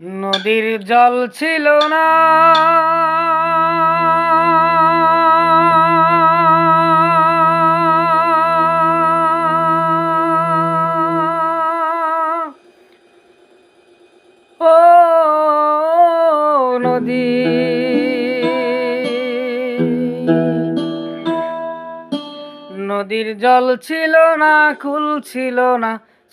নদীর জল ছিল না। ও নদী। নদীর জল ছিল না কুল ছিল না।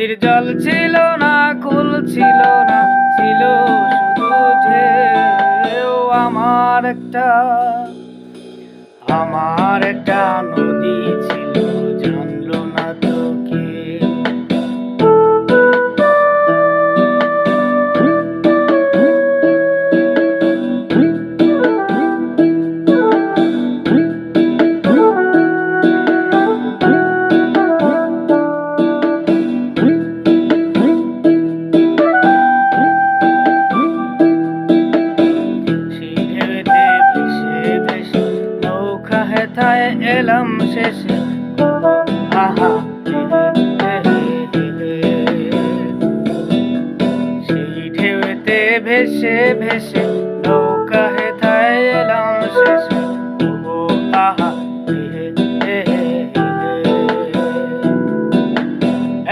নদীর জল ছিল না, কুল ছিল না, ছিল শুধু ঢেউ। আমার একটা আমার একটা নদী নৌকা হেথায় এলাম শেষে আহা। সেই ঢেউতে ভেসে ভেসে নৌকা হেথায়।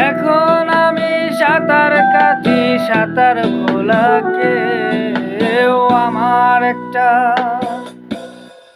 এখন আমি সাঁতার ভোলাকে আমার একটা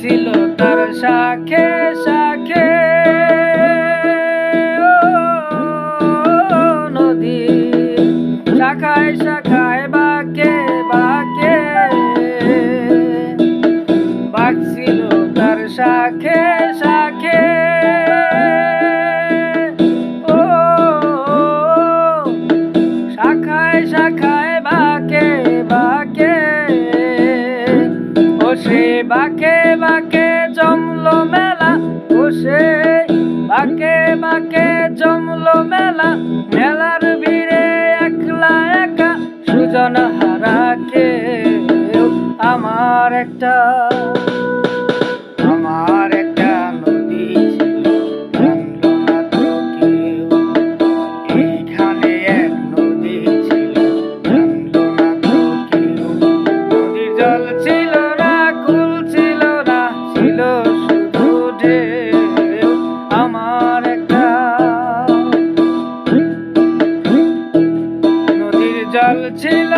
ছিল তার শাখে শাখে। নদী। শাখায় শাখায় বাকে বাকে। ছিল তার শাখে শাখে। বাকে বাকে। ও সে বাকে বাকে আমার একটা আমার একটা নদী ছিল এইখানে এক নদী ছিল নদীর জল ছিল না, কুল ছিল না, ছিল শুধু আমার একটা নদীর জল ছিল